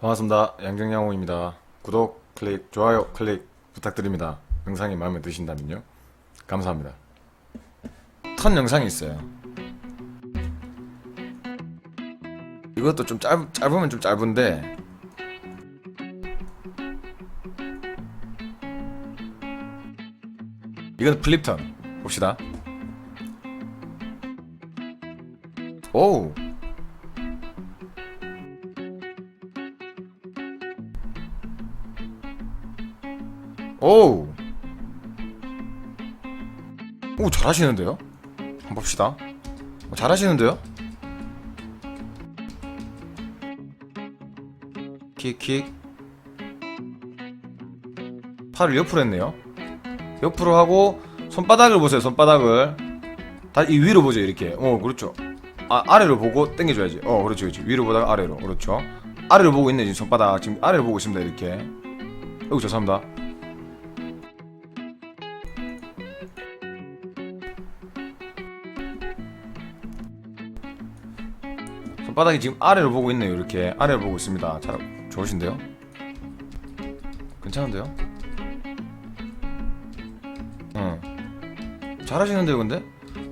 반갑습니다. 양정양호입니다. 구독, 클릭, 좋아요, 클릭 부탁드립니다. 영상이 마음에 드신다면요. 감사합니다. 턴 영상이 있어요. 이것도 좀 짧, 짧으면 좀 짧은데 이건 플립턴 봅시다. 오우 오우. 오 잘하시는데요? 한번 봅시다. 오, 잘하시는데요? 킥킥. 팔을 옆으로 했네요. 옆으로 하고 손바닥을 보세요 손바닥을. 다이 위로 보죠 이렇게. 어 그렇죠. 아 아래로 보고 당겨줘야지. 어 그렇죠 그렇죠. 위로 보다가 아래로. 그렇죠. 아래로 보고 있네 지금 손바닥. 지금 아래로 보고 있습니다 이렇게. 어우 죄송합니다 바닥이 지금 아래로 보고 있네요. 이렇게 아래로 보고 있습니다. 잘 좋으신데요? 괜찮은데요? 응. 잘하시는데요 근데?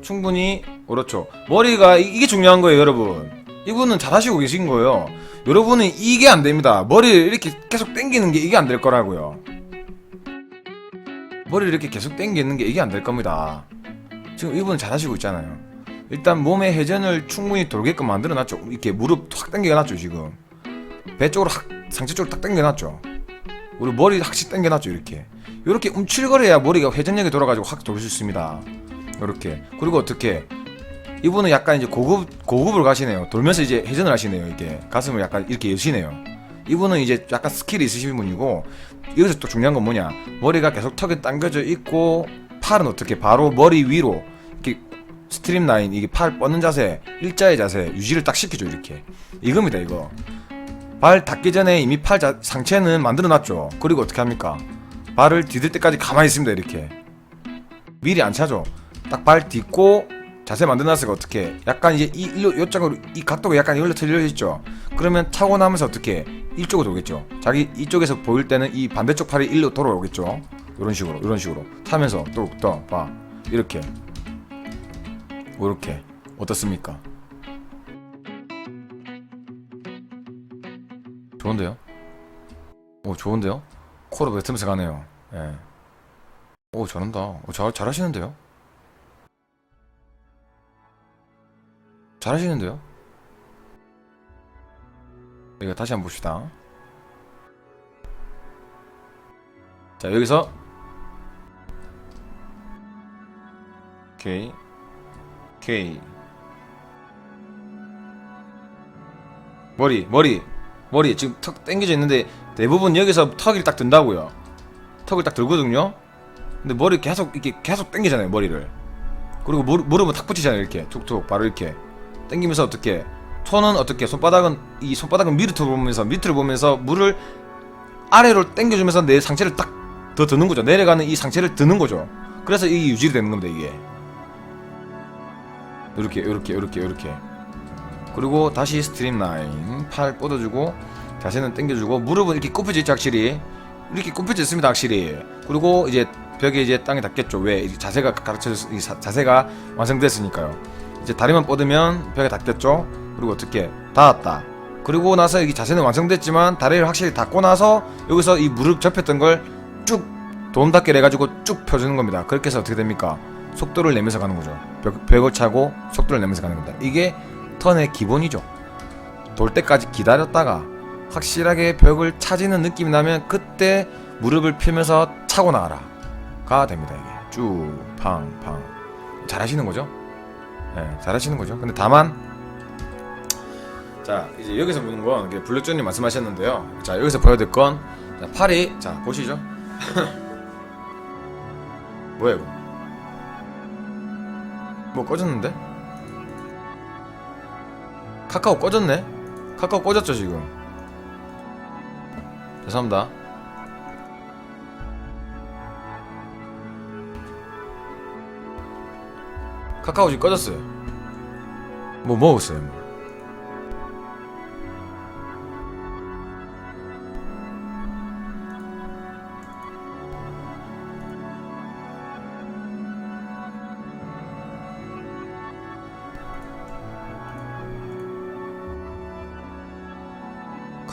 충분히 그렇죠. 머리가 이- 이게 중요한 거예요 여러분. 이분은 잘하시고 계신 거예요. 여러분은 이게 안 됩니다. 머리를 이렇게 계속 당기는 게 이게 안 될 거라고요. 머리를 이렇게 계속 당기는 게 이게 안 될 겁니다. 지금 이분은 잘하시고 있잖아요 일단 몸의 회전을 충분히 돌게끔 만들어 놨죠. 이렇게 무릎 확 당겨 놨죠 지금. 배 쪽으로 확 상체 쪽으로 딱 당겨 놨죠. 우리 머리 확실히 당겨 놨죠 이렇게. 이렇게 움츠거려야 머리가 회전력이 돌아가지고 확 돌 수 있습니다. 이렇게. 그리고 어떻게? 이분은 약간 이제 고급 고급을 가시네요. 돌면서 이제 회전을 하시네요 이게. 가슴을 약간 이렇게 여시네요. 이분은 이제 약간 스킬이 있으신 분이고 여기서 또 중요한 건 뭐냐? 머리가 계속 턱에 당겨져 있고 팔은 어떻게? 바로 머리 위로 스트림 라인 이게 팔 뻗는 자세 일자의 자세 유지를 딱 시키죠 이렇게. 이겁니다 이거. 발 닿기 전에 이미 팔 자, 상체는 만들어 놨죠. 그리고 어떻게 합니까? 발을 디딜 때까지 가만히 있습니다 이렇게. 미리 안 차죠. 딱 발 딛고 자세 만들어 놨으니까 어떻게? 약간 이제 이 일로 요쪽으로 이 각도가 약간 이걸로 틀려 있죠. 그러면 차고 나면서 어떻게? 이쪽으로 오겠죠. 자기 이쪽에서 보일 때는 이 반대쪽 팔이 일로 돌아오겠죠. 이런 식으로 이런 식으로. 타면서 뚝떠봐. 이렇게 이렇게 어떻습니까? 좋은데요? 오 좋은데요? 코로 뱉으면서 가네요. 예. 오 잘한다. 오, 잘 잘하시는데요? 잘하시는데요? 이거 다시 한번 봅시다. 자 여기서 오케이 오케이. 머리 머리 머리 지금 턱 당겨져 있는데 대부분 여기서 턱을 딱 든다고요. 턱을 딱 들거든요. 근데 머리 계속 이렇게 계속 당기잖아요 머리를. 그리고 무릎, 무릎은 탁 붙이잖아요 이렇게. 툭툭 바로 이렇게. 당기면서 어떻게? 손은 어떻게? 손바닥은 이 손바닥은 밑으로 보면서 밑으로 보면서 물을 아래로 당겨주면서 내 상체를 딱 더 드는 거죠. 내려가는 이 상체를 드는 거죠. 그래서 이게 유지가 되는 겁니다 이게 이렇게 이렇게 이렇게 이렇게. 그리고 다시 스트림 라인 팔 뻗어주고 자세는 당겨주고 무릎은 이렇게 굽혀져 있죠 확실히? 이렇게 굽혀져 있습니다 확실히. 그리고 이제 벽에 이제 땅에 닿겠죠 왜? 자세가 가르쳐졌 자세가 완성됐으니까요. 이제 다리만 뻗으면 벽에 닿겠죠? 그리고 어떻게? 닿았다. 그리고 나서 이 자세는 완성됐지만 다리를 확실히 닿고 나서 여기서 이 무릎 접혔던 걸쭉 도움닫기를 해가지고 쭉 펴주는 겁니다. 그렇게 해서 어떻게 됩니까 속도를 내면서 가는 거죠. 벽, 벽을 차고 속도를 내면서 가는 겁니다. 이게 턴의 기본이죠. 돌 때까지 기다렸다가 확실하게 벽을 차지는 느낌이 나면 그때 무릎을 펴면서 차고 나가라가 됩니다 이게. 쭉 팡팡. 잘하시는 거죠? 예 잘하시는 거죠. 근데 다만 자 이제 여기서 보는 건 블랙존님 말씀하셨는데요. 자 여기서 보여드릴 건 자, 팔이 자 보시죠. 뭐야 이거 뭐 꺼졌는데? 카카오 꺼졌네? 카카오 꺼졌죠 지금 죄송합니다 카카오 지금 꺼졌어요 뭐 먹었어요 뭐.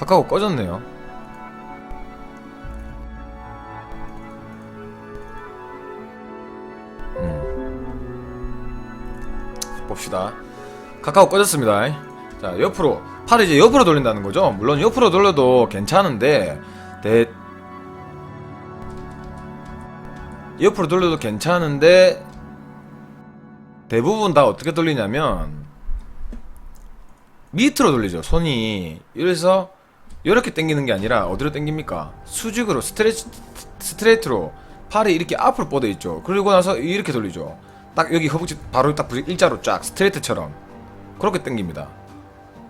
카카오 꺼졌네요. 음. 봅시다. 카카오 꺼졌습니다. 자, 옆으로 팔을 이제 옆으로 돌린다는 거죠. 물론 옆으로 돌려도 괜찮은데 대 옆으로 돌려도 괜찮은데 대부분 다 어떻게 돌리냐면 밑으로 돌리죠. 손이 이래서 이렇게 당기는 게 아니라 어디로 당깁니까? 수직으로 스트레치 스트레이트로 팔이 이렇게 앞으로 뻗어 있죠. 그리고 나서 이렇게 돌리죠. 딱 여기 허벅지 바로 딱 일자로 쫙 스트레이트처럼 그렇게 당깁니다.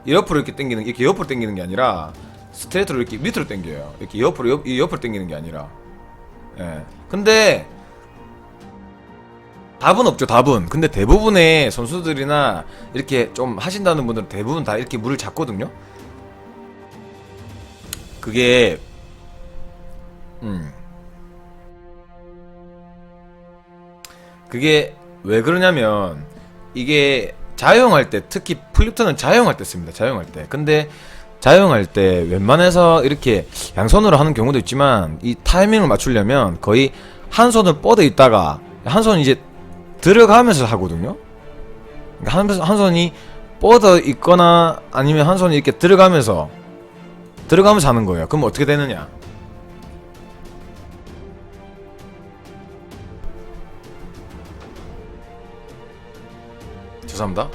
옆으로 이렇게 당기는 이렇게 옆으로 당기는 게 아니라 스트레이트로 이렇게 밑으로 당겨요. 이렇게 옆으로 옆, 이 옆으로 당기는 게 아니라. 예. 근데 답은 없죠, 답은. 근데 대부분의 선수들이나 이렇게 좀 하신다는 분들은 대부분 다 이렇게 물을 잡거든요. 그게 음. 그게 왜 그러냐면 이게 자영할 때 특히 플립턴은 자영할 때 씁니다. 자영할 때. 근데 자영할 때 웬만해서 이렇게 양손으로 하는 경우도 있지만 이 타이밍을 맞추려면 거의 한 손을 뻗어 있다가 한 손 이제 들어가면서 하거든요. 그러니까 한, 한 손이 뻗어 있거나 아니면 한 손이 이렇게 들어가면서 들어가면서 하는 거예요. 그럼 어떻게 되느냐? 죄송합니다.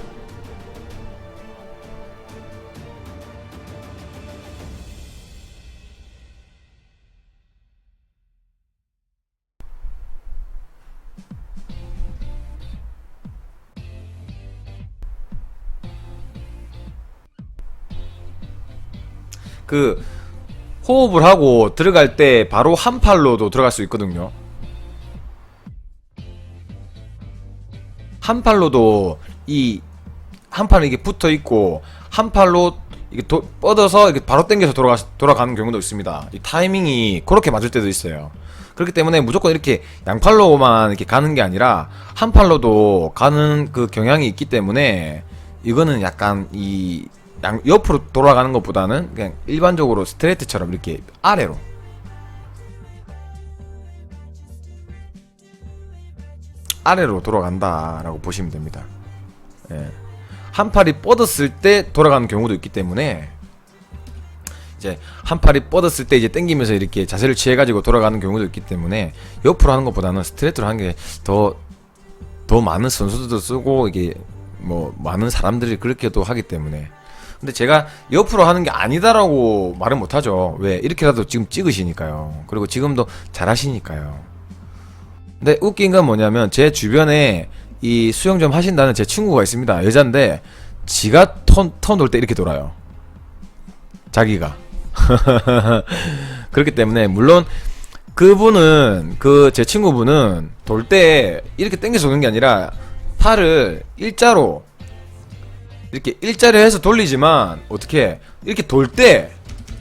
그 호흡을 하고 들어갈 때 바로 한 팔로도 들어갈 수 있거든요. 한 팔로도 이 한 팔은 이게 붙어 있고 한 팔로 이게 도, 뻗어서 이렇게 바로 당겨서 돌아가 돌아가는 경우도 있습니다. 이 타이밍이 그렇게 맞을 때도 있어요. 그렇기 때문에 무조건 이렇게 양팔로만 이렇게 가는 게 아니라 한 팔로도 가는 그 경향이 있기 때문에 이거는 약간 이 양, 옆으로 돌아가는 것보다는 그냥 일반적으로 스트레이트처럼 이렇게 아래로 아래로 돌아간다라고 보시면 됩니다. 예. 한 팔이 뻗었을 때 돌아가는 경우도 있기 때문에 이제 한 팔이 뻗었을 때 이제 당기면서 이렇게 자세를 취해가지고 돌아가는 경우도 있기 때문에 옆으로 하는 것보다는 스트레이트로 하는 게 더더 많은 선수들도 쓰고 이게 뭐 많은 사람들이 그렇게도 하기 때문에 근데 제가 옆으로 하는 게 아니다라고 말은 못하죠. 왜? 이렇게라도 지금 찍으시니까요. 그리고 지금도 잘하시니까요. 근데 웃긴 건 뭐냐면 제 주변에 이 수영 좀 하신다는 제 친구가 있습니다. 여잔데 지가 턴턴 돌때 이렇게 돌아요. 자기가. 그렇기 때문에 물론 그분은 그 제 친구분은 돌 때 이렇게 당겨서 도는 게 아니라 팔을 일자로 이렇게 일자로 해서 돌리지만 어떻게 이렇게 돌 때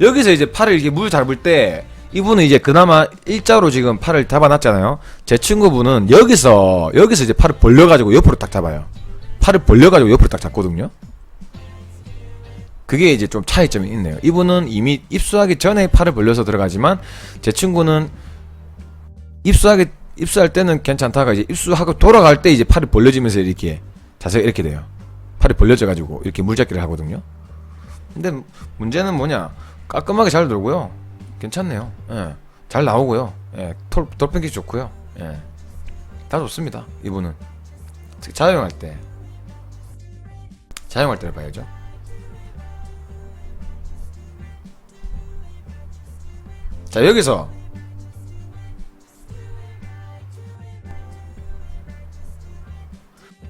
여기서 이제 팔을 이렇게 물 잡을 때 이분은 이제 그나마 일자로 지금 팔을 잡아놨잖아요. 제 친구분은 여기서 여기서 이제 팔을 벌려가지고 옆으로 딱 잡아요. 팔을 벌려가지고 옆으로 딱 잡거든요. 그게 이제 좀 차이점이 있네요. 이분은 이미 입수하기 전에 팔을 벌려서 들어가지만 제 친구는 입수하기 입수할 때는 괜찮다가 이제 입수하고 돌아갈 때 이제 팔이 벌려지면서 이렇게 자세가 이렇게 돼요. 팔이 벌려져 가지고 이렇게 물잡기를 하거든요. 근데 문제는 뭐냐? 깔끔하게 잘 돌고요. 괜찮네요. 예. 잘 나오고요. 예. 돌, 돌pen기 좋고요. 예. 다 좋습니다. 이분은. 자영할 때. 자영할 때를 봐야죠. 자, 여기서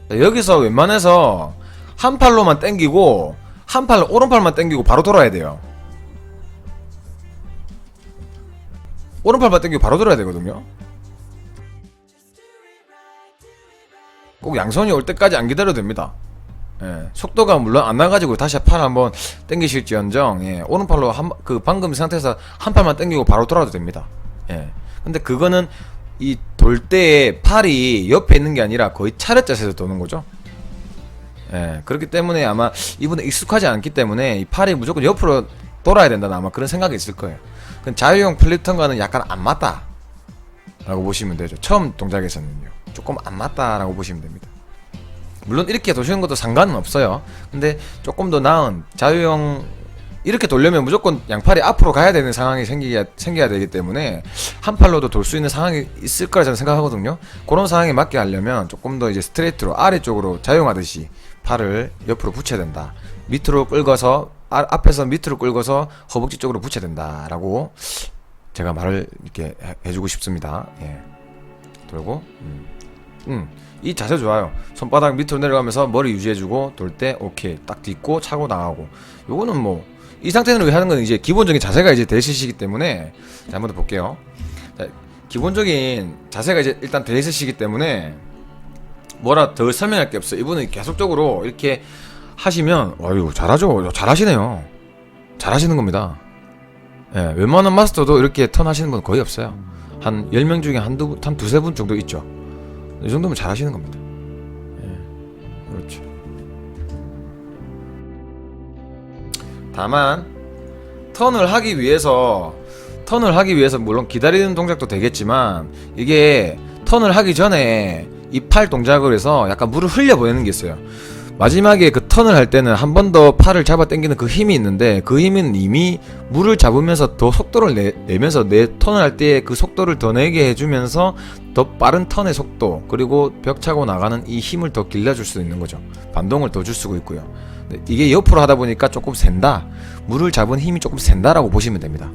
자, 여기서 웬만해서 한 팔로만 땡기고 한 팔 오른팔만 땡기고 바로 돌아야 돼요. 오른팔만 땡기고 바로 돌아야 되거든요. 꼭 양손이 올 때까지 안 기다려도 됩니다. 예, 속도가 물론 안 나가지고 다시 팔 한번 땡기실지언정 예, 오른팔로 한, 그 방금 상태에서 한 팔만 땡기고 바로 돌아도 됩니다. 예. 근데 그거는 이 돌 때에 팔이 옆에 있는 게 아니라 거의 차렷 자세에서 도는 거죠. 예, 그렇기 때문에 아마 이분은 익숙하지 않기 때문에 이 팔이 무조건 옆으로 돌아야 된다는 아마 그런 생각이 있을 거예요. 그 자유형 플리턴과는 약간 안 맞다. 라고 보시면 되죠. 처음 동작에서는요. 조금 안 맞다라고 보시면 됩니다. 물론 이렇게 도시는 것도 상관은 없어요. 근데 조금 더 나은 자유형 이렇게 돌려면 무조건 양팔이 앞으로 가야 되는 상황이 생기야, 생겨야 되기 때문에 한 팔로도 돌 수 있는 상황이 있을 거라 저는 생각하거든요. 그런 상황에 맞게 하려면 조금 더 이제 스트레이트로 아래쪽으로 자용하듯이 팔을 옆으로 붙여야 된다. 밑으로 끌고서 아, 앞에서 밑으로 끌고서 허벅지 쪽으로 붙여야 된다라고 제가 말을 이렇게 해- 해주고 싶습니다. 예. 돌고, 음. 음. 이 자세 좋아요. 손바닥 밑으로 내려가면서 머리 유지해주고 돌 때 오케이 딱 딛고 차고 나가고. 요거는 뭐 이 상태는 하는 건 이제 기본적인 자세가 이제 되시기 때문에 자 한번 더 볼게요. 자, 기본적인 자세가 이제 일단 돼 있으시기 때문에 뭐라 더 설명할 게 없어요. 이분은 계속적으로 이렇게 하시면 어유 잘하죠. 잘하시네요. 잘하시는 겁니다. 예, 웬만한 마스터도 이렇게 턴 하시는 분 거의 없어요. 한 10명 중에 한두 분, 한 두세 분 정도 있죠. 이 정도면 잘하시는 겁니다. 예, 그렇죠. 다만 턴을 하기 위해서 턴을 하기 위해서 물론 기다리는 동작도 되겠지만 이게 턴을 하기 전에 이 팔 동작을 해서 약간 물을 흘려 보내는 게 있어요. 마지막에 그 턴을 할 때는 한 번 더 팔을 잡아 당기는 그 힘이 있는데 그 힘은 이미 물을 잡으면서 더 속도를 내, 내면서 내 턴을 할 때 그 속도를 더 내게 해주면서 더 빠른 턴의 속도 그리고 벽 차고 나가는 이 힘을 더 길러줄 수 있는 거죠. 반동을 더 줄 수가 있고요. 근데 이게 옆으로 하다 보니까 조금 센다. 물을 잡은 힘이 조금 센다라고 보시면 됩니다.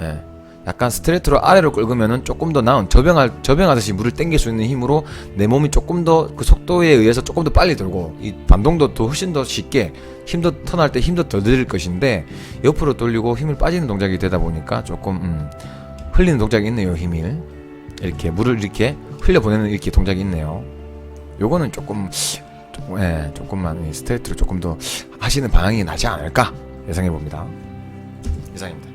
예. 약간 스트레이트로 아래로 끌으면은 조금 더 나은 저병할 저병하듯이 물을 당길 수 있는 힘으로 내 몸이 조금 더 그 속도에 의해서 조금 더 빨리 돌고 이 반동도 더 훨씬 더 쉽게 힘도 턴할 때 힘도 더 들일 것인데 옆으로 돌리고 힘을 빠지는 동작이 되다 보니까 조금 음, 흘리는 동작이 있네요 힘을 이렇게 물을 이렇게 흘려 보내는 이렇게 동작이 있네요. 요거는 조금 조금 예 조금만 이 스트레이트로 조금 더 하시는 방향이 나지 않을까 예상해 봅니다. 이상입니다.